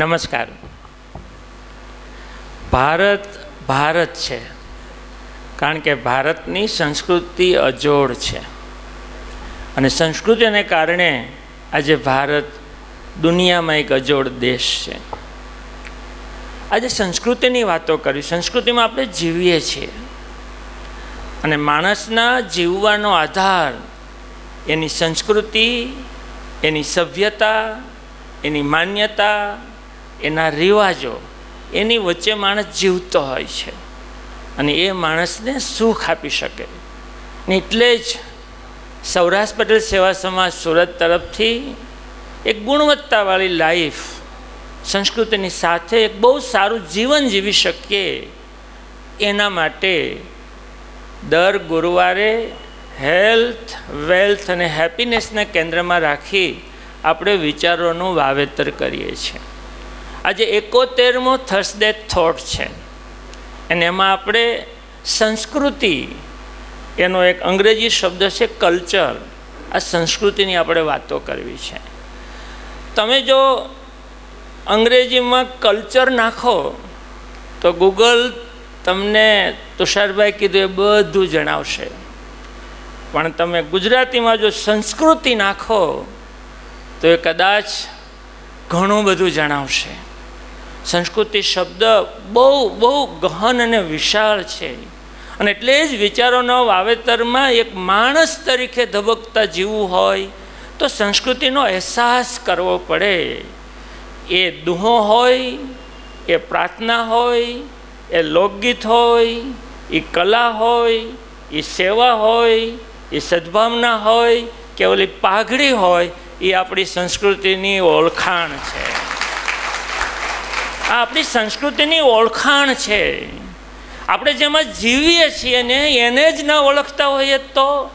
નમસ્કાર. ભારત ભારત છે. કારણ કે ભારતની સંસ્કૃતિ અજોડ છે. અને સંસ્કૃતિને કારણે આજે ભારત દુનિયામાં એક અજોડ દેશ છે. આજે સંસ્કૃતિની વાતો કરી, સંસ્કૃતિમાં આપણે જીવીએ છીએ. અને માણસના જીવવાનો આધાર એની સંસ્કૃતિ, એની સભ્યતા, એની માન્યતા એના રિવાજો, એની વચ્ચે માણસ જીવતો હોય છે. અને એ માણસને સુખ આપી શકે. ને એટલે જ સૌરાષ્ટ્ર પટેલ સેવા સમાજ સુરત તરફથી એક ગુણવત્તાવાળી લાઈફ સંસ્કૃતિની સાથે એક બહુ સારું જીવન જીવી શકીએ એના માટે દર ગુરુવારે હેલ્થ, વેલ્થ અને હેપીનેસને કેન્દ્રમાં રાખી આપણે વિચારોનું વાવેતર કરીએ છીએ. આજે એકોતેરમો થર્સડે થોટ છે. અને એમાં આપણે સંસ્કૃતિ, એનો એક અંગ્રેજી શબ્દ છે કલ્ચર, આ સંસ્કૃતિની આપણે વાતો કરવી છે. તમે જો અંગ્રેજીમાં કલ્ચર નાખો, તો ગૂગલ તમને તુષારભાઈ કીધું એ બધું જણાવશે. પણ તમે ગુજરાતીમાં જો સંસ્કૃતિ નાખો, તો એ કદાચ ઘણું બધું જણાવશે. સંસ્કૃતિ શબ્દ બહુ બહુ ગહન અને વિશાળ છે. અને એટલે જ વિચારોના વાવેતરમાં એક માણસ તરીકે ધબકતા જીવવું હોય તો સંસ્કૃતિનો અહેસાસ કરવો પડે. એ દુહો હોય, એ પ્રાર્થના હોય, એ લોકગીત હોય, એ કલા હોય, એ સેવા હોય, એ સદભાવના હોય, કે ઓલી પાઘડી હોય, એ આપણી સંસ્કૃતિની ઓળખાણ છે. આ આપણી સંસ્કૃતિની ઓળખાણ છે. આપણે જેમાં જીવીએ છીએ ને એને જ ન ઓળખતા હોઈએ તો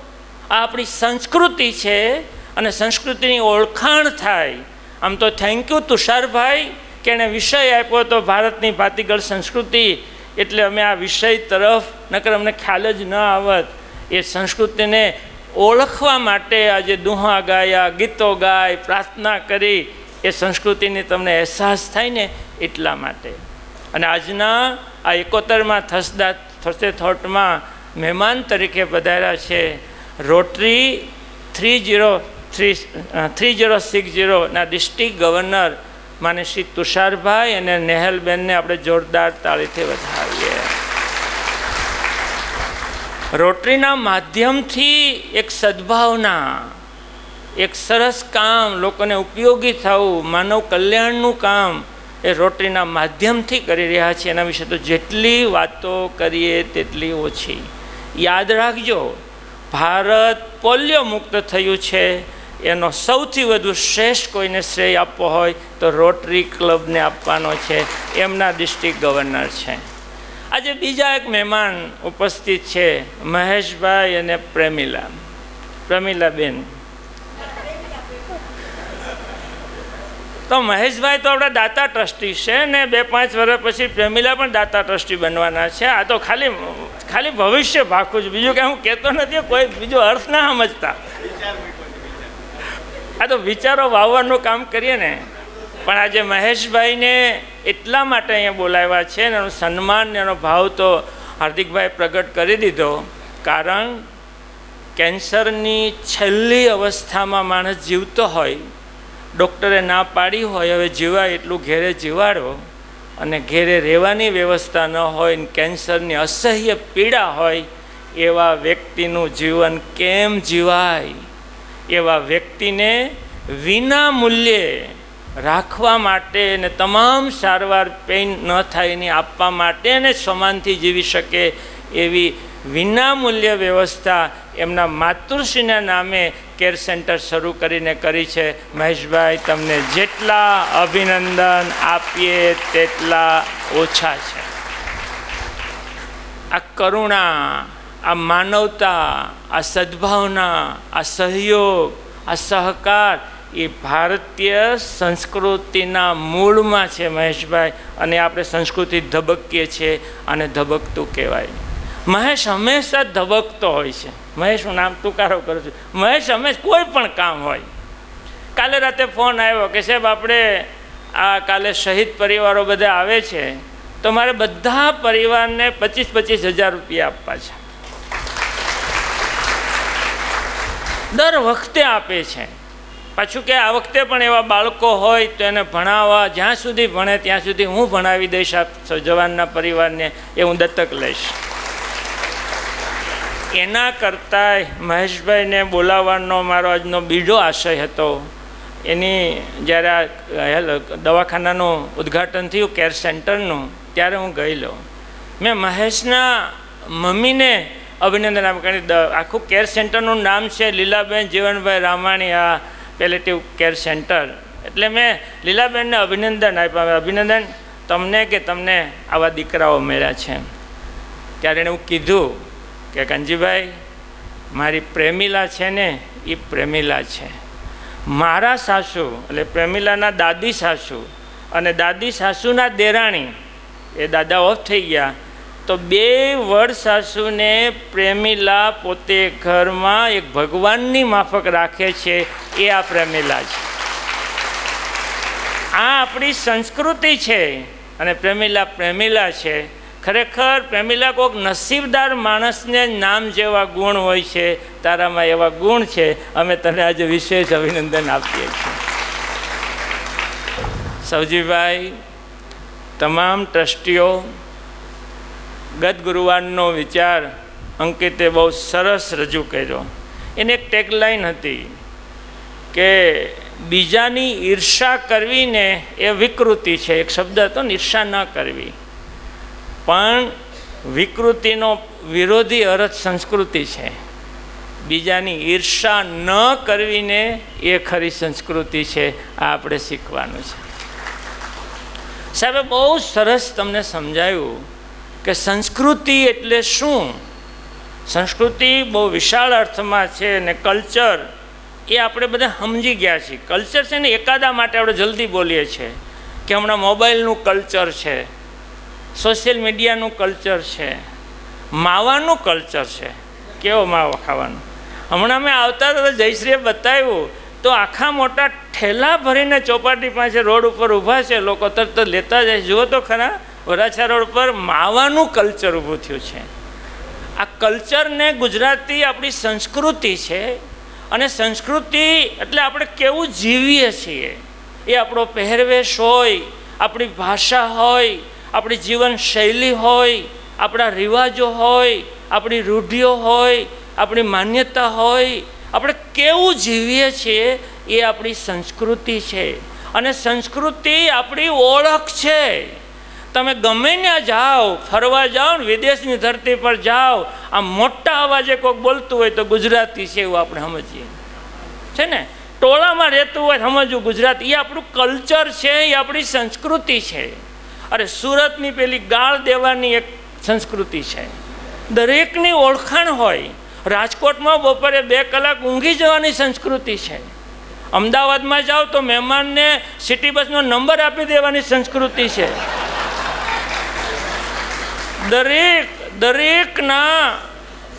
આ આપણી સંસ્કૃતિ છે અને સંસ્કૃતિની ઓળખાણ થાય. આમ તો થેન્ક યુ તુષારભાઈ, કે એણે વિષય આપ્યો તો ભારતની ભાતીગળ સંસ્કૃતિ, એટલે અમે આ વિષય તરફ નકર અમને ખ્યાલ જ ન આવત. એ સંસ્કૃતિને ઓળખવા માટે આજે દુહા ગાયા, ગીતો ગાય, પ્રાર્થના કરી. એ સંસ્કૃતિની તમને અહેસાસ થાય ને એટલા માટે. અને આજના આ એકોતરમાં થસદા થશે થોટમાં મહેમાન તરીકે પધાર્યા છે Rotary three zero three three zero six જીરોના district governor માને શ્રી તુષારભાઈ અને નેહલબેનને આપણે જોરદાર તાળીથી વધાવીએ. રોટરીના માધ્યમથી એક સદભાવના, એક સરસ કામ લોકોને ઉપયોગી થવું, માનવ કલ્યાણનું કામ એ રોટરીના માધ્યમથી કરી રહ્યા છે એના વિશે તો જેટલી વાતો કરીએ તેટલી ઓછી. યાદ રાખજો, ભારત પોલિયો મુક્ત થયું છે. એનો સૌથી વધુ શ્રેષ્ઠ કોઈને શ્રેય આપવો હોય તો રોટરી ક્લબને આપવાનો છે. એમના ડિસ્ટ્રિક્ટ ગવર્નર છે. આજે બીજા એક મહેમાન ઉપસ્થિત છે, મહેશભાઈ અને પ્રેમિલા. પ્રેમિલાબેન. તો મહેશભાઈ તો આપણા દાતા ટ્રસ્ટી છે ને બે પાંચ વર્ષ પછી પ્રેમિલા પણ દાતા ટ્રસ્ટી બનવાના છે. આ તો ખાલી ખાલી ભવિષ્ય ભાખું છે. બીજું કંઈ હું કહેતો નથી, કોઈ બીજો અર્થ ના સમજતા. આ તો વિચારો વાવવાનું કામ કરીએ ને. પણ આજે મહેશભાઈને એટલા માટે અહીંયા બોલાવ્યા છે ને એનું સન્માન એનો ભાવ તો હાર્દિકભાઈ પ્રગટ કરી દીધો. કારણ કેન્સરની છેલ્લી અવસ્થામાં માણસ જીવતો હોય ડૉક્ટરે ના પાડી હોય, હવે જીવાય એટલું ઘેરે જીવાડો અને ઘેરે રહેવાની વ્યવસ્થા ન હોય ને કેન્સરની અસહ્ય પીડા હોય, એવા વ્યક્તિનું જીવન કેમ જીવાય? એવા વ્યક્તિને વિના મૂલ્યે રાખવા માટે અને તમામ સારવાર પેઇન ન થાય એની આપવા માટે અને સમાનથી જીવી શકે એવી વિનામૂલ્ય વ્યવસ્થા એમના માતૃશ્રીના નામે કેર સેન્ટર શરૂ કરીને કરી છે. મહેશભાઈ, તમને જેટલા અભિનંદન આપીએ તેટલા ઓછા છે. આ કરુણા, આ માનવતા, આ સદભાવના, આ સહયોગ, આ સહકાર એ ભારતીય સંસ્કૃતિના મૂળમાં છે મહેશભાઈ, અને આપણે સંસ્કૃતિ ધબકીએ છીએ અને ધબકતું કહેવાય. મહેશ હંમેશા ધબકતો હોય છે. મહેશ હું નામ તુકારો કરું છું. મહેશ હંમેશ કોઈ પણ કામ હોય. કાલે રાતે ફોન આવ્યો કે, સાહેબ, આપણે આ કાલે શહીદ પરિવારો બધા આવે છે, તો મારે બધા પરિવારને પચીસ પચીસ હજાર રૂપિયા આપવા છે. દર વખતે આપે છે. પાછું કે આ વખતે પણ એવા બાળકો હોય તો એને ભણાવવા, જ્યાં સુધી ભણે ત્યાં સુધી હું ભણાવી દઈશ આપ જવાનના પરિવારને, એ હું દત્તક લઈશ. એના કરતાં મહેશભાઈને બોલાવવાનો મારો આજનો બીજો આશય હતો. એની જ્યારે આ દવાખાનાનું ઉદ્ઘાટન થયું કેર સેન્ટરનું ત્યારે હું ગયેલો મેં મહેશના મમ્મીને અભિનંદન આપ્યું કારણ આખું કેર સેન્ટરનું નામ છે લીલાબેન જીવનભાઈ રામાણી, આ પેલેટિવ કેર સેન્ટર એટલે મેં લીલાબેનને અભિનંદન આપ્યા. અભિનંદન તમને કે તમને આવા દીકરાઓ મળ્યા છે? ત્યારે એણે હું કીધું કે કંજીભાઈ મારી પ્રેમિલા છે ને એ પ્રેમિલા છે. મારા સાસુ, એટલે પ્રેમિલાના દાદી સાસુ અને દાદી સાસુના દેરાણી, એ દાદા ઓફ થઈ ગયા, તો બે વડ સાસુને પ્રેમિલા પોતે ઘરમાં એક ભગવાનની માફક રાખે છે, એ આ પ્રેમિલા છે. આ આપણી સંસ્કૃતિ છે અને પ્રેમિલા પ્રેમિલા છે. ખરેખર પ્રેમિલા કોઈક નસીબદાર માણસને નામ જેવા ગુણ હોય છે, તારામાં એવા ગુણ છે, અમે તને આજે વિશેષ અભિનંદન આપીએ છીએ. સૌજીભાઈ તમામ ટ્રસ્ટીઓ, ગત ગુરુવારનો વિચાર અંકિતે બહુ સરસ રજૂ કર્યો. એને એક ટેગલાઇન હતી કે બીજાની ઈર્ષા કરવીને એ વિકૃતિ છે, એક શબ્દ હતો ને ઈર્ષા ન કરવી. પણ વિકૃતિનો વિરોધી અર્થ સંસ્કૃતિ છે. બીજાની ઈર્ષા ન કરવીને એ ખરી સંસ્કૃતિ છે, આ આપણે શીખવાનું છે. સાહેબ, બહુ સરસ તમને સમજાયું કે સંસ્કૃતિ એટલે શું? સંસ્કૃતિ બહુ વિશાળ અર્થમાં છે અને કલ્ચર એ આપણે બધા સમજી ગયા છીએ. કલ્ચર છે ને એકાદા માટે આપણે જલ્દી બોલીએ છીએ કે હમણાં મોબાઈલનું કલ્ચર છે. સોશિયલ મીડિયાનું કલ્ચર છે. માવાનું કલ્ચર છે. કેવો માવો ખાવાનો? હમણાં મેં આવતા હતા જયશ્રીએ બતાવ્યું, તો આખા મોટા ઠેલા ભરીને ચોપાટી પાસે રોડ ઉપર ઊભા છે, લોકો તરત લેતા જાય. જુઓ તો ખરા, વરાછા રોડ પર માવાનું કલ્ચર ઊભું થયું છે. આ કલ્ચરને ગુજરાતી આપણી સંસ્કૃતિ છે, અને સંસ્કૃતિ એટલે આપણે કેવું જીવીએ છીએ. એ આપણો પહેરવેશ હોય, આપણી ભાષા હોય આપણી જીવનશૈલી હોય, આપણા રિવાજો હોય, આપણી રૂઢિઓ હોય, આપણી માન્યતા હોય, આપણે કેવું જીવીએ છીએ એ આપણી સંસ્કૃતિ છે. અને સંસ્કૃતિ આપણી ઓળખ છે. તમે ગમે ત્યાં જાઓ, ફરવા જાઓ વિદેશની ધરતી પર જાઓ આ મોટા અવાજે કોઈક બોલતું હોય તો ગુજરાતી છે એવું આપણે સમજીએ. છે ને? ટોળામાં રહેતું હોય સમજવું ગુજરાતી, એ આપણું કલ્ચર છે, એ આપણી સંસ્કૃતિ છે. અરે સુરતની પેલી ગાળ દેવાની એક સંસ્કૃતિ છે. દરેકની ઓળખાણ હોય. રાજકોટમાં બપોરે બે કલાક ઊંઘી જવાની સંસ્કૃતિ છે. અમદાવાદમાં જાઓ તો મહેમાનને સિટી બસનો નંબર આપી દેવાની સંસ્કૃતિ છે. દરેક, દરેકના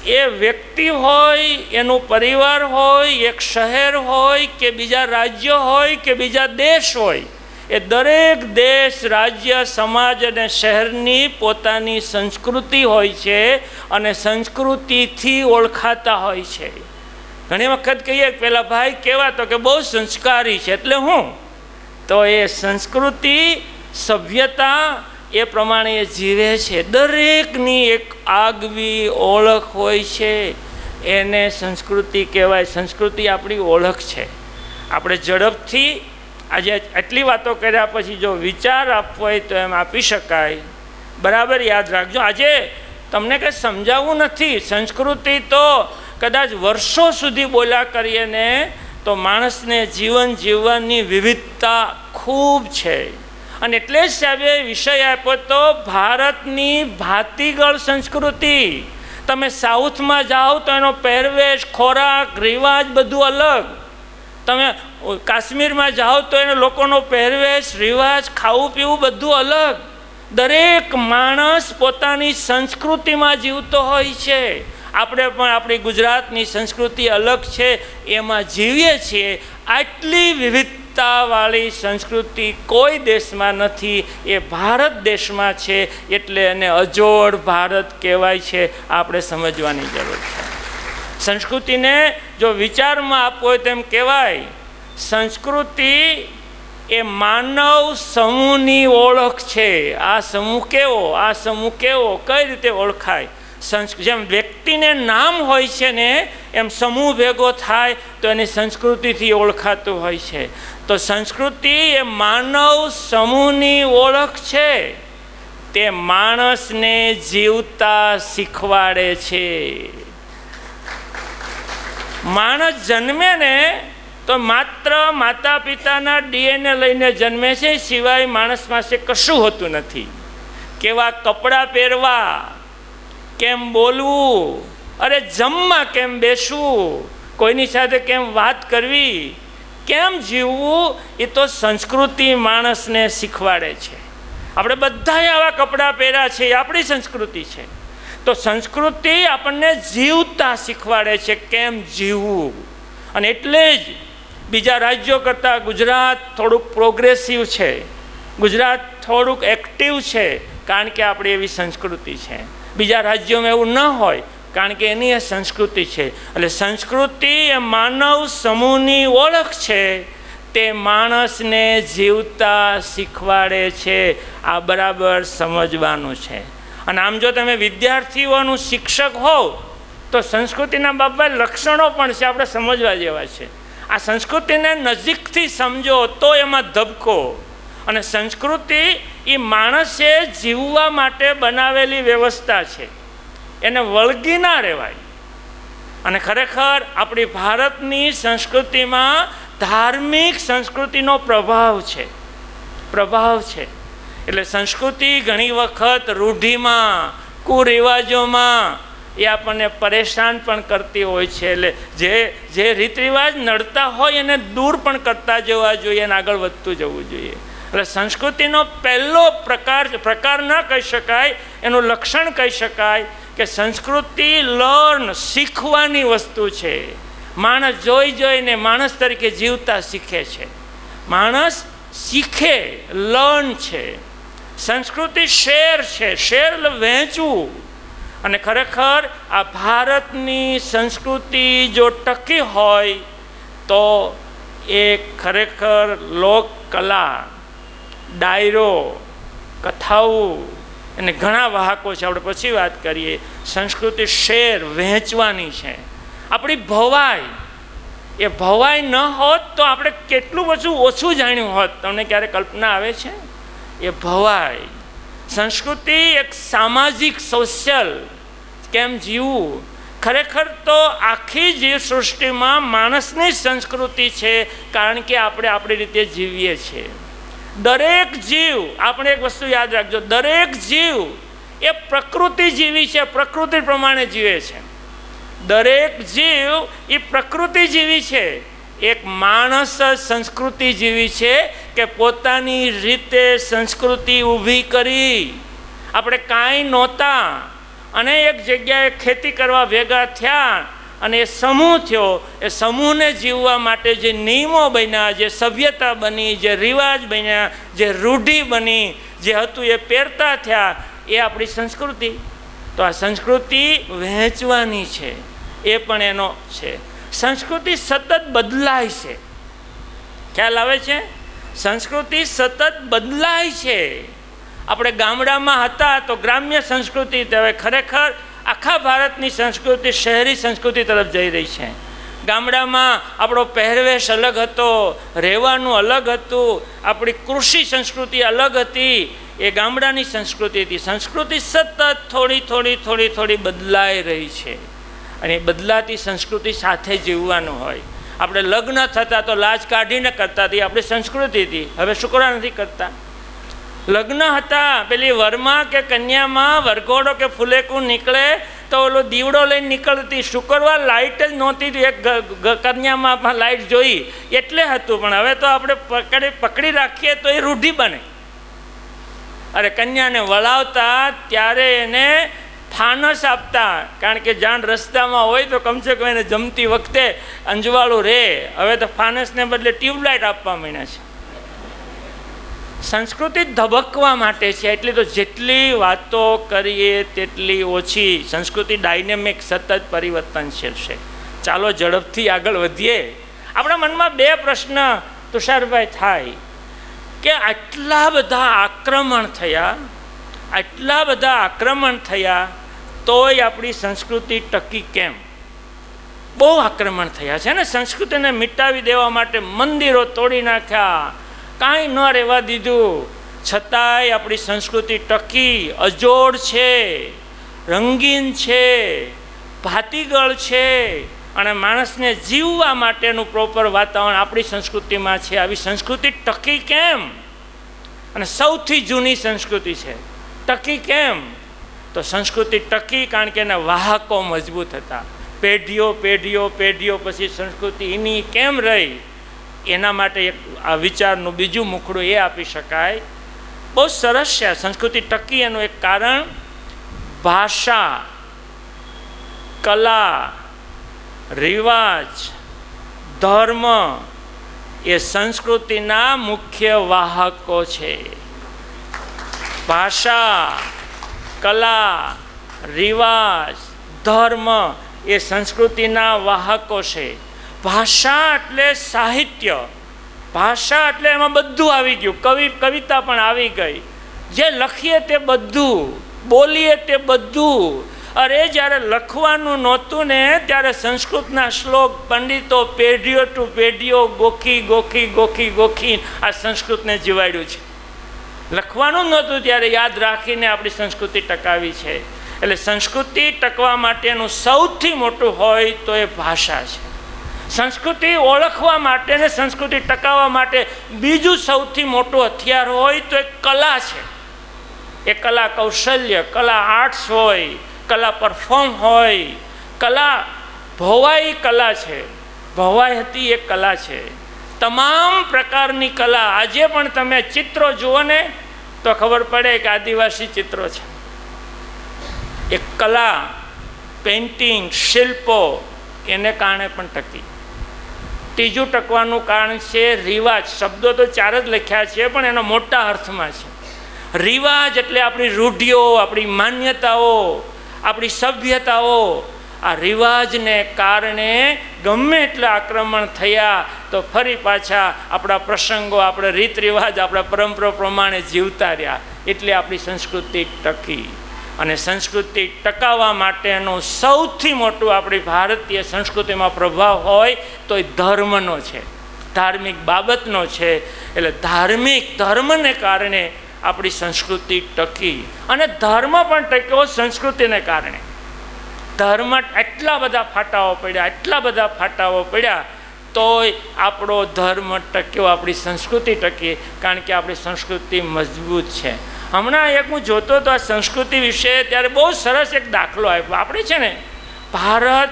એ વ્યક્તિ હોય, એનું પરિવાર હોય, એક શહેર હોય કે બીજા રાજ્ય હોય કે બીજા દેશ હોય એ દરેક દેશ, રાજ્ય, સમાજ અને શહેરની પોતાની સંસ્કૃતિ હોય છે અને સંસ્કૃતિથી ઓળખાતા હોય છે. ઘણી વખત કહીએ પેલા ભાઈ કેવા તો કે બહુ સંસ્કારી છે, એટલે હું? તો એ સંસ્કૃતિ, સભ્યતા એ પ્રમાણે એ જીવે છે. દરેકની એક આગવી ઓળખ હોય છે. એને સંસ્કૃતિ કહેવાય. સંસ્કૃતિ આપણી ઓળખ છે. આપણે ઝડપથી આજે આટલી વાતો કર્યા પછી જો વિચાર આપવો હોય તો એમ આપી શકાય. બરાબર યાદ રાખજો. આજે તમને કંઈ સમજાવવું નથી. સંસ્કૃતિ તો કદાચ વર્ષો સુધી બોલ્યા કરીએ ને તો માણસને જીવન જીવવાની વિવિધતા ખૂબ છે. અને એટલે જ સાહેબે વિષય આપ્યો તો ભારતની ભાતીગળ સંસ્કૃતિ. તમે સાઉથમાં જાઓ તો એનો પહેરવેશ, ખોરાક, રિવાજ બધું અલગ. તમે કાશ્મીરમાં જાઓ તો એને લોકોનો પહેરવેશ, રિવાજ, ખાવું પીવું બધું અલગ. દરેક માણસ પોતાની સંસ્કૃતિમાં જીવતો હોય છે. આપણે પણ આપણી ગુજરાતની સંસ્કૃતિ અલગ છે, એમાં જીવીએ છીએ. આટલી વિવિધતાવાળી સંસ્કૃતિ કોઈ દેશમાં નથી, એ ભારત દેશમાં છે, એટલે એને અજોડ ભારત કહેવાય છે. આપણે સમજવાની જરૂર છે. સંસ્કૃતિને જો વિચારમાં આપવો હોય તેમ કહેવાય, સંસ્કૃતિ એ માનવ સમૂહની ઓળખ છે. આ સમૂહ કેવો? આ સમૂહ કેવો? કઈ રીતે ઓળખાય? સંસ્, જેમ વ્યક્તિને નામ હોય છે ને, એમ સમૂહ ભેગો થાય તો એની સંસ્કૃતિથી ઓળખાતું હોય છે. તો સંસ્કૃતિ એ માનવ સમૂહની ઓળખ છે. તે માણસને જીવતા શીખવાડે છે. માણસ જન્મે ને તો માત્ર માતા પિતાના ડીએનએ લઈને જન્મે છે, સિવાય માણસ પાસે કશું હોતું નથી. કેવા કપડાં પહેરવા, કેમ બોલવું, અરે જમવા કેમ બેસવું, કોઈની સાથે કેમ વાત કરવી, કેમ જીવવું, એ તો સંસ્કૃતિ માણસને શીખવાડે છે. આપણે બધાએ આવા કપડાં પહેર્યા છે, એ આપણી સંસ્કૃતિ છે. તો સંસ્કૃતિ આપણને જીવતા શીખવાડે છે કેમ જીવવું? અને એટલે જ બીજા રાજ્યો કરતાં ગુજરાત થોડુંક પ્રોગ્રેસિવ છે. ગુજરાત થોડુંક એક્ટિવ છે, કારણ કે આપણી એવી સંસ્કૃતિ છે. બીજા રાજ્યોમાં એવું ન હોય, કારણ કે એની એ સંસ્કૃતિ છે. એટલે સંસ્કૃતિ એ માનવ સમૂહની ઓળખ છે. તે માણસને જીવતા શીખવાડે છે. આ બરાબર સમજવાનું છે. અને આમ જો તમે વિદ્યાર્થીઓનું શિક્ષક હોવ, તો સંસ્કૃતિના બાબત લક્ષણો પણ છે, આપણે સમજવા જેવા છે. આ સંસ્કૃતિને નજીકથી સમજો, તો એમાં ધબકો. અને સંસ્કૃતિ એ માણસે જીવવા માટે બનાવેલી વ્યવસ્થા છે. એને વળગી ના રહેવાય. અને ખરેખર આપણી ભારતની સંસ્કૃતિમાં ધાર્મિક સંસ્કૃતિનો પ્રભાવ છે. પ્રભાવ છે. એટલે સંસ્કૃતિ ઘણી વખત રૂઢિમાં, કુરિવાજોમાં એ આપણને પરેશાન પણ કરતી હોય છે. એટલે જે જે રીત રિવાજ નડતા હોય એને દૂર પણ કરતા જવા જોઈએ અને આગળ વધતું જવું જોઈએ. એટલે સંસ્કૃતિનો પહેલો પ્રકાર પ્રકાર ન કહી શકાય, એનું લક્ષણ કહી શકાય કે સંસ્કૃતિ લર્ન શીખવાની વસ્તુ છે. માણસ જોઈ જોઈને માણસ તરીકે જીવતા શીખે છે. માણસ શીખે, લર્ન છે. સંસ્કૃતિ શેર છે, શેર વહેંચવું. અને ખરેખર આ ભારતની સંસ્કૃતિ જો ટકી હોય, તો એ ખરેખર લોક કલા ડાયરો, કથાઓ અને ઘણા વાહકો છે. આપણે પછી વાત કરીએ, સંસ્કૃતિ શેર વહેંચવાની છે. આપણી ભવાઈ, એ ભવાઈ ન હોત તો આપણે કેટલું બધું ઓછું જાણ્યું હોત. તમને ક્યારે કલ્પના આવે છે? એ ભવાઈ. સંસ્કૃતિ એક સામાજિક સોશિયલ કેમ જીવવું? ખરેખર તો આખી જીવ સૃષ્ટિમાં માણસની સંસ્કૃતિ છે, કારણ કે આપણે આપણી રીતે જીવીએ છીએ. દરેક જીવ, આપણે એક વસ્તુ યાદ રાખજો, દરેક જીવ એ પ્રકૃતિ જીવી છે, પ્રકૃતિ પ્રમાણે જીવે છે. દરેક જીવ એ પ્રકૃતિ જીવી છે. એક માણસ સંસ્કૃતિ જીવી છે કે પોતાની રીતે સંસ્કૃતિ ઊભી કરી. આપણે કાંઈ નહોતા. અને એક જગ્યાએ ખેતી કરવા ભેગા થયા અને એ સમૂહ થયો. એ સમૂહને જીવવા માટે જે નિયમો બન્યા, જે સભ્યતા બની, જે રિવાજ બન્યા, જે રૂઢિ બની, જે હતું એ પહેરતા થયા, એ આપણી સંસ્કૃતિ. તો આ સંસ્કૃતિ વહેંચવાની છે. એ પણ એનો છે. સંસ્કૃતિ સતત બદલાય છે. ખ્યાલ આવે છે? સંસ્કૃતિ સતત બદલાય છે. આપણે ગામડામાં હતા તો ગ્રામ્ય સંસ્કૃતિ હવે ખરેખર આખા ભારતની સંસ્કૃતિ શહેરી સંસ્કૃતિ તરફ જઈ રહી છે. ગામડામાં આપણો પહેરવેશ અલગ હતો, રહેવાનું અલગ હતું, આપણી કૃષિ સંસ્કૃતિ અલગ હતી, એ ગામડાની સંસ્કૃતિ હતી. સંસ્કૃતિ સતત થોડી થોડી થોડી થોડી બદલાઈ રહી છે. અને બદલાતી સંસ્કૃતિ સાથે જીવવાનું હોય. આપણે લગ્ન થતાં તો લાજ કાઢીને કરતા હતી, આપણી સંસ્કૃતિ હતી. હવે શુક્રા નથી કરતા. લગ્ન હતા, પેલી વરમાં કે કન્યામાં વરઘોડો કે ફુલેકું નીકળે તો ઓલો દીવડો લઈને નીકળતી. શુક્રવાર લાઇટ જ નહોતી એક કન્યામાં લાઇટ જોઈ. એટલે હતું, પણ હવે તો આપણે પકડી પકડી રાખીએ તો એ રૂઢિ બને. અરે કન્યાને વળાવતા, ત્યારે એને ફાનસ આપતા, કારણ કે જાણ રસ્તામાં હોય તો કમસે કમ એને જમતી વખતે અંજવાળું રહે હવે તો ફાનસને બદલે ટ્યુબલાઇટ આપવા માંડ્યા છે. સંસ્કૃતિ ધબકવા માટે છે, એટલી તો જેટલી વાતો કરીએ તેટલી ઓછી. સંસ્કૃતિ ડાયનેમિક સતત પરિવર્તનશીલ છે. ચાલો ઝડપથી આગળ વધીએ. આપણા મનમાં બે પ્રશ્ન તુષારભાઈ થાય કે આટલા બધા આક્રમણ થયા આટલા બધા આક્રમણ થયા, તોય આપણી સંસ્કૃતિ ટકી કેમ? બહુ આક્રમણ થયા છે ને, સંસ્કૃતિને મિટાવી દેવા માટે મંદિરો તોડી નાખ્યા, કાંઈ ન રહેવા દીધું. છતાંય આપણી સંસ્કૃતિ ટકી, અજોડ છે, રંગીન છે, ભાતીગળ છે, અને માણસને જીવવા માટેનું પ્રોપર વાતાવરણ આપણી સંસ્કૃતિમાં છે. આવી સંસ્કૃતિ ટકી કેમ? અને સૌથી જૂની સંસ્કૃતિ છે. ટકી કેમ? તો સંસ્કૃતિ ટકી કારણ કે એના વાહકો મજબૂત હતા. પેઢીઓ પેઢીઓ પેઢીઓ પછી સંસ્કૃતિ એની કેમ રહી? એના માટે એક આ વિચારનું બીજું મુખડું એ આપી શકાય. બહુ સરસ છે. સંસ્કૃતિ ટકી એનું એક કારણ ભાષા, કલા, રિવાજ, ધર્મ એ સંસ્કૃતિના મુખ્ય વાહકો છે. ભાષા, કલા, રિવાજ, ધર્મ એ સંસ્કૃતિના વાહકો છે. ભાષા એટલે સાહિત્ય. ભાષા એટલે એમાં બધું આવી ગયું. કવિ, કવિતા પણ આવી ગઈ. જે લખીએ તે બધું, બોલીએ તે બધું. અરે જ્યારે લખવાનું નહોતું ને, ત્યારે સંસ્કૃતના શ્લોક, પંડિતો, પેઢીઓ ટુ પેઢીઓ ગોખી ગોખી ગોખી ગોખી આ સંસ્કૃતને જીવાડ્યું છે. લખવાનું નહોતું ત્યારે યાદ રાખીને આપણી સંસ્કૃતિ ટકાવી છે. એટલે સંસ્કૃતિ ટકવા માટેનું સૌથી મોટું હોય તો એ ભાષા છે. સંસ્કૃતિ ઓળખવા માટે ને સંસ્કૃતિ ટકાવવા માટે બીજું સૌથી મોટું હથિયાર હોય તો એ કલા છે. એ કલા કૌશલ્ય, કલા આર્ટ્સ હોય, કલા પરફોર્મ હોય, કલા ભવાઈ કલા છે. ભવાઈ હતી એ કલા છે. તમામ પ્રકારની કલા. આજે પણ તમે ચિત્રો જુઓ ને, તો ખબર પડે કે આદિવાસી ચિત્રો છે. એક કલા પેઇન્ટિંગ શિલ્પો, એને કારણે પણ ટકી. ત્રીજું ટકવાનું કારણ છે રિવાજ. શબ્દો તો ચાર જ લખ્યા છે, પણ એના મોટા અર્થમાં છે. રિવાજ એટલે આપણી રૂઢિઓ, આપણી માન્યતાઓ, આપણી સભ્યતાઓ. આ રિવાજને કારણે ગમે એટલા આક્રમણ થયા તો ફરી પાછા આપણા પ્રસંગો, આપણા રીત રિવાજ, આપણા પરંપરા પ્રમાણે જીવતા રહ્યા. એટલે આપણી સંસ્કૃતિ ટકી. અને સંસ્કૃતિ ટકાવવા માટેનું સૌથી મોટું આપણી ભારતીય સંસ્કૃતિમાં પ્રભાવ હોય તો એ ધર્મનો છે. ધાર્મિક બાબતનો છે. એટલે ધાર્મિક ધર્મને કારણે આપણી સંસ્કૃતિ ટકી. અને ધર્મ પણ ટક્યો સંસ્કૃતિને કારણે. ધર્મ એટલા બધા ફાટાઓ પડ્યા, એટલા બધા ફાટાઓ પડ્યા તોય આપણો ધર્મ ટક્યો, આપણી સંસ્કૃતિ ટકી, કારણ કે આપણી સંસ્કૃતિ મજબૂત છે. હમણાં એક હું જોતો હતો આ સંસ્કૃતિ વિશે, ત્યારે બહુ સરસ એક દાખલો આપ્યો. આપણે છે ને, ભારત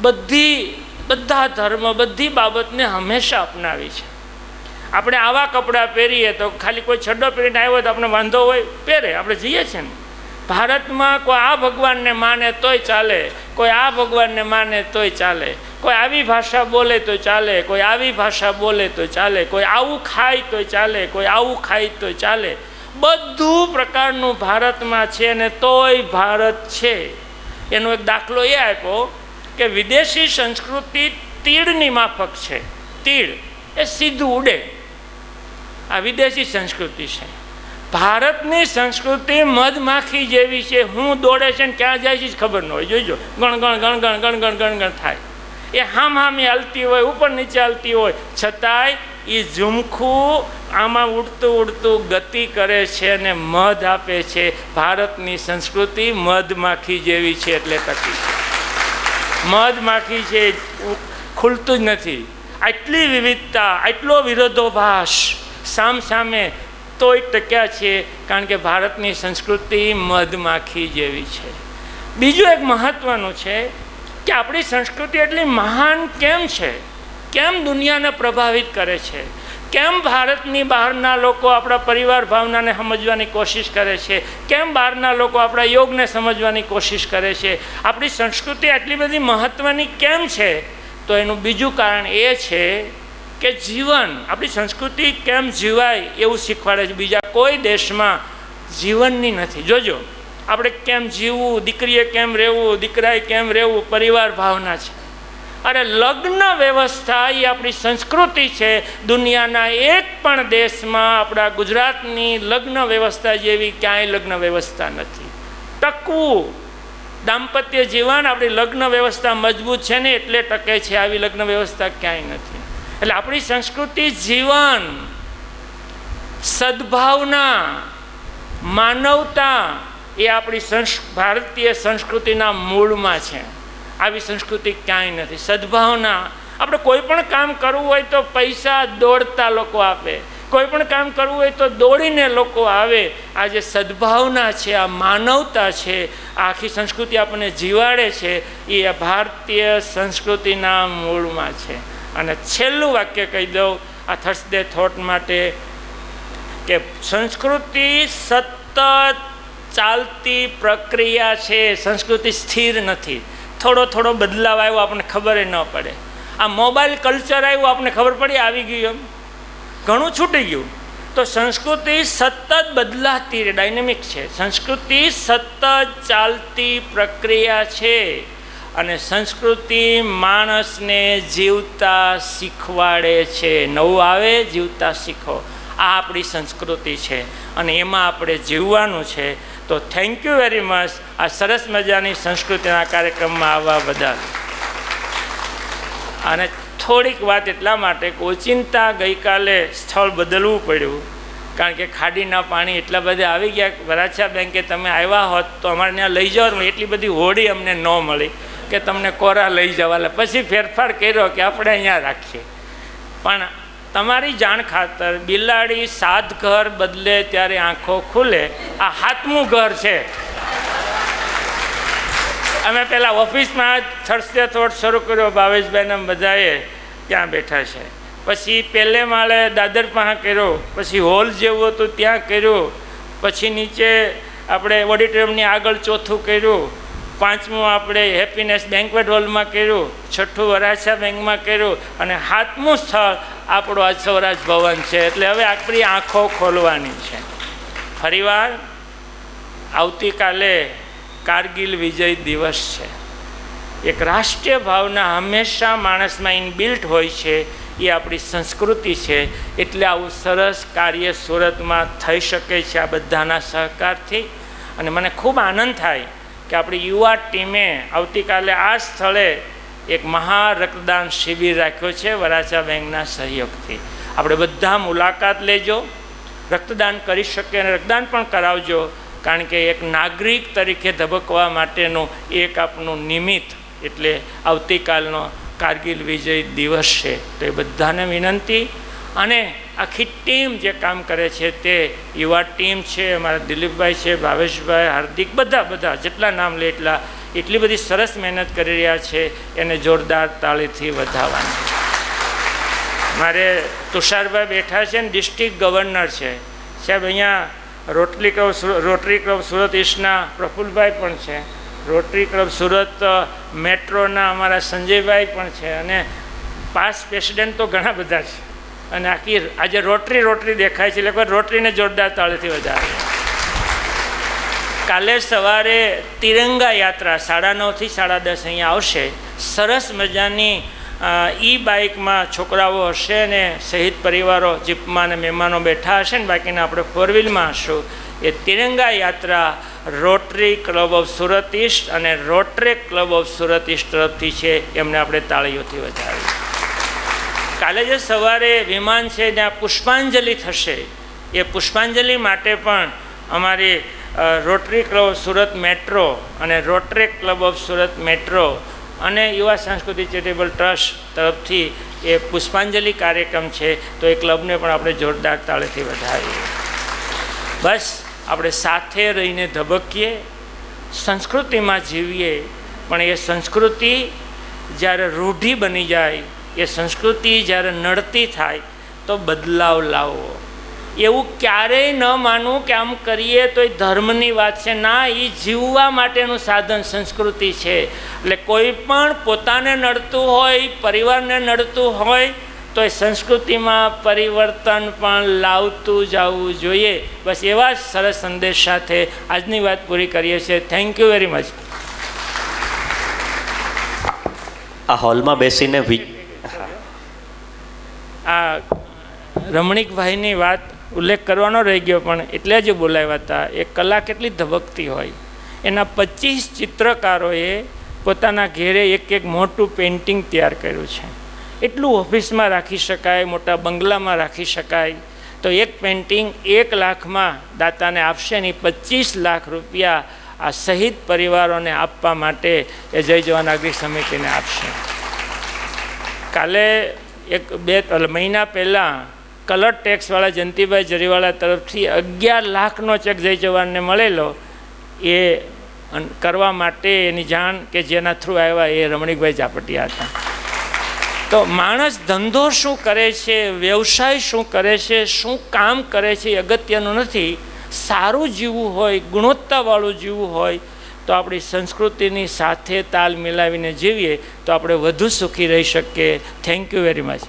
બધી, બધા ધર્મ, બધી બાબતને હંમેશા અપનાવી છે. આપણે આવા કપડાં પહેરીએ તો ખાલી કોઈ છડ્ડો પહેરીને આવ્યો તો આપણે વાંધો હોય, પહેરે. આપણે જઈએ છીએ ને. ભારતમાં કોઈ આ ભગવાનને માને તોય ચાલે, કોઈ આ ભગવાનને માને તોય ચાલે, કોઈ આવી ભાષા બોલે તો ચાલે, કોઈ આવી ભાષા બોલે તો ચાલે, કોઈ આવું ખાય તો ચાલે, કોઈ આવું ખાય તો ચાલે. બધું પ્રકારનું ભારતમાં છે ને તોય ભારત છે. એનો એક દાખલો એ આપ્યો કે વિદેશી સંસ્કૃતિ તીડની માફક છે. તીડ એ સીધું ઉડે. આ વિદેશી સંસ્કૃતિ છે. ભારતની સંસ્કૃતિ મધમાખી જેવી છે. હું દોડે છે ને ક્યાં જાય છે ખબર ન હોય. જોઈજો. ગણ ગણ ગણ ગણ ગણ ગણ ગણ ગણ થાય. એ હામ હામી હાલતી હોય, ઉપર નીચે હાલતી હોય. છતાંય એ ઝુમખું આમાં ઉડતું ઉડતું ગતિ કરે છે અને મધ આપે છે. ભારતની સંસ્કૃતિ મધમાખી જેવી છે એટલે તકી. મધમાખી છે ખુલતું જ નથી. આટલી વિવિધતા, આટલો વિરોધોભાસ સામ સામે તોય ટક્યા છે કારણ કે ભારતની સંસ્કૃતિ મધમાખી જેવી છે. બીજું એક મહત્ત્વનું છે કે આપણી સંસ્કૃતિ એટલી મહાન કેમ છે? કેમ દુનિયાને પ્રભાવિત કરે છે? કેમ ભારતની બહારના લોકો આપણા પરિવાર ભાવનાને સમજવાની કોશિશ કરે છે? કેમ બહારના લોકો આપણા યોગને સમજવાની કોશિશ કરે છે? આપણી સંસ્કૃતિ આટલી બધી મહત્ત્વની કેમ છે? તો એનું બીજું કારણ એ છે કે જીવન, આપણી સંસ્કૃતિ કેમ જીવાય એવું શીખવાડે છે. બીજા કોઈ દેશમાં જીવનની નથી. જોજો, આપણે કેમ જીવવું, દીકરીએ કેમ રહેવું, દીકરાએ કેમ રહેવું, પરિવાર ભાવના છે. અરે લગ્ન વ્યવસ્થા એ આપણી સંસ્કૃતિ છે. દુનિયાના એક પણ દેશમાં આપણા ગુજરાતની લગ્ન વ્યવસ્થા જેવી ક્યાંય લગ્ન વ્યવસ્થા નથી. ટકવું. દાંપત્ય જીવન આપણી લગ્ન વ્યવસ્થા મજબૂત છે ને, એટલે ટકે છે. આવી લગ્ન વ્યવસ્થા ક્યાંય નથી. એટલે આપણી સંસ્કૃતિ જીવન, સદભાવના, માનવતા એ આપણી ભારતીય સંસ્કૃતિના મૂળમાં છે. આવી સંસ્કૃતિ ક્યાંય નથી. સદભાવના, આપણે કોઈ પણ કામ કરવું હોય તો પૈસા દોડતા લોકો આપે. કોઈ પણ કામ કરવું હોય તો દોડીને લોકો આવે. આ જે સદભાવના છે, આ માનવતા છે, આખી સંસ્કૃતિ આપણને જીવાડે છે, એ ભારતીય સંસ્કૃતિના મૂળમાં છે. અને છેલ્લું વાક્ય કહી દઉં, આ થર્સડે થોટ માટે કે સંસ્કૃતિ સતત ચાલતી પ્રક્રિયા છે, સંસ્કૃતિ સ્થિર નથી. થોડો થોડો બદલાવ આવ્યો આપણને ખબર ન પડે. આ મોબાઈલ કલ્ચર આવ્યું આપણને ખબર પડી, આવી ગયું એમ. ઘણું છૂટી ગયું. તો સંસ્કૃતિ સતત બદલાતી ડાયનેમિક છે. સંસ્કૃતિ સતત ચાલતી પ્રક્રિયા છે. અને સંસ્કૃતિ માણસને જીવતા શીખવાડે છે. નવું આવે, જીવતા શીખો. આ આપણી સંસ્કૃતિ છે અને એમાં આપણે જીવવાનું છે. તો થેન્ક યુ વેરી મચ આ સરસ મજાની સંસ્કૃતિના કાર્યક્રમમાં આવવા બદલ. અને થોડીક વાત એટલા માટે કે ઓચિંતા ગઈકાલે સ્થળ બદલવું પડ્યું. કારણ કે ખાડીના પાણી એટલા બધા આવી ગયા વરાછા બેંકે તમે આવ્યા હોત તો અમારે ત્યાં લઈ જાઓ એટલી બધી હોડી અમને ન મળી. કે તમને કોરા લઈ જવા લે. પછી ફેરફાર કર્યો કે આપણે અહીંયા રાખીએ. પણ તમારી જાણ ખાતર બિલાડી સાત ઘર બદલે ત્યારે આંખો ખુલે. આ હાથમું ઘર છે. અમે પહેલાં ઓફિસમાં થર્સડે થોડ શરૂ કર્યો, ભાવેશભાઈને બધાએ ત્યાં બેઠા છે. પછી પહેલે માળે દાદર પાસે કર્યો, પછી હોલ જેવું હતું ત્યાં કર્યું. પછી નીચે આપણે ઓડિટોરિયમની આગળ ચોથું કર્યું. પાંચમું આપણે હેપીનેસ બેન્કવેટ હોલમાં કર્યું, છઠ્ઠું વરાછા બેંકમાં કર્યું અને સાતમું સ્થળ આપણું આ સ્વરાજ ભવન છે. એટલે હવે આપણી આંખો ખોલવાની છે. ફરીવાર આવતીકાલે કારગિલ વિજય દિવસ છે. એક રાષ્ટ્રીય ભાવના હંમેશા માણસમાં ઇનબિલ્ટ હોય છે, એ આપણી સંસ્કૃતિ છે. એટલે આવું સરસ કાર્ય સુરતમાં થઈ શકે છે આ બધાના સહકારથી. અને મને ખૂબ આનંદ થાય કે આપણી યુવા ટીમે આવતીકાલે આ સ્થળે એક મહા રક્તદાન શિબિર રાખ્યો છે વરાછા બેંકના સહયોગથી. આપણે બધા મુલાકાત લેજો, રક્તદાન કરી શકીએ અને રક્તદાન પણ કરાવજો, કારણ કે એક નાગરિક તરીકે ધબકવા માટેનું એક આપનું નિમિત્ત એટલે આવતીકાલનો કારગિલ વિજય દિવસ છે. તો એ બધાને વિનંતી. અને આખી ટીમ જે કામ કરે છે તે યુવા ટીમ છે, અમારા દિલીપભાઈ છે, ભાવેશભાઈ, હાર્દિક, બધા બધા, જેટલા નામ લે એટલા એટલી બધી સરસ મહેનત કરી રહ્યા છે, એને જોરદાર તાળીથી વધાવવાની મારે તુષારભાઈ બેઠા છે ને, ડિસ્ટ્રિક્ટ ગવર્નર છે. સાહેબ, અહીંયા Rotary Club Rotary Club Surat ઈસ્ટના Prafulbhai પણ છે. રોટરી ક્લબ સુરત મેટ્રોના અમારા સંજયભાઈ પણ છે અને પાસ પ્રેસિડેન્ટ તો ઘણા બધા છે. અને આખી આજે રોટરી રોટરી દેખાય છે, એટલે રોટરીને જોરદાર તાળીથી વધારે. કાલે સવારે તિરંગા યાત્રા સાડા નવથી સાડા દસ અહીંયા આવશે. સરસ મજાની ઈ બાઇકમાં છોકરાઓ હશે ને શહીદ પરિવારો, જીપમાં ને મહેમાનો બેઠા હશે ને બાકીના આપણે ફોર વ્હીલમાં હશું. એ Tiranga Yatra Rotary Club of Surat East અને Rotary Club of Surat East તરફથી છે, એમને આપણે તાળીઓથી વધાવી કાલે જે સવારે વિમાન છે ત્યાં પુષ્પાંજલિ થશે. એ પુષ્પાંજલિ માટે પણ અમારી રોટરી ક્લબ સુરત મેટ્રો અને Rotary Club of Surat metro અને યુવા સાંસ્કૃતિક ચેરિટેબલ ટ્રસ્ટ તરફથી એ પુષ્પાંજલિ કાર્યક્રમ છે. તો એ ક્લબને પણ આપણે જોરદાર તાળેથી વધાવીએ. બસ, આપણે સાથે રહીને ધબકીએ, સંસ્કૃતિમાં જીવીએ. પણ એ સંસ્કૃતિ જ્યારે રૂઢિ બની જાય એ સંસ્કૃતિ જ્યારે નડતી થાય તો બદલાવ લાવવો. એવું ક્યારેય ન માનવું કે આમ કરીએ તો એ ધર્મની વાત છે. ના એ જીવવા માટેનું સાધન સંસ્કૃતિ છે. એટલે કોઈ પણ પોતાને નડતું હોય પરિવારને નડતું હોય તો એ સંસ્કૃતિમાં પરિવર્તન પણ લાવતું જવું જોઈએ. બસ એવા જ સરસ સંદેશ સાથે આજની વાત પૂરી કરીએ છીએ. થેન્ક યુ વેરી મચ આ હોલમાં બેસીને આ રમણીકભાઈની વાત ઉલ્લેખ કરવાનો રહી ગયો, પણ એટલે જ બોલાવ્યા હતા. એ કલા કેટલી ધબકતી હોય. એના પચીસ ચિત્રકારોએ પોતાના ઘેરે એક એક મોટું પેઇન્ટિંગ તૈયાર કર્યું છે. એટલું ઓફિસમાં રાખી શકાય, મોટા બંગલામાં રાખી શકાય. તો એક પેઇન્ટિંગ એક લાખમાં દાતાને આપશે નહીં પચીસ લાખ રૂપિયા આ શહીદ પરિવારોને આપવા માટે એ જય જવાન નાગરિક સમિતિને આપશે. કાલે એક બે મહિના પહેલાં કલર ટેક્સવાળા જયંતિભાઈ જરીવાળા તરફથી અગિયાર લાખનો ચેક જય જવાનને મળેલો. એ કરવા માટે એની જાણ કે જેના થ્રુ આવ્યા એ રમણીકભાઈ ઝાપટિયા હતા. તો માણસ ધંધો શું કરે છે, વ્યવસાય શું કરે છે, શું કામ કરે છે એ અગત્યનું નથી. સારું જીવવું હોય, ગુણવત્તાવાળું જીવવું હોય તો આપણી સંસ્કૃતિની સાથે તાલ મિલાવીને જીવીએ તો આપણે વધુ સુખી રહી શકીએ. Thank you very much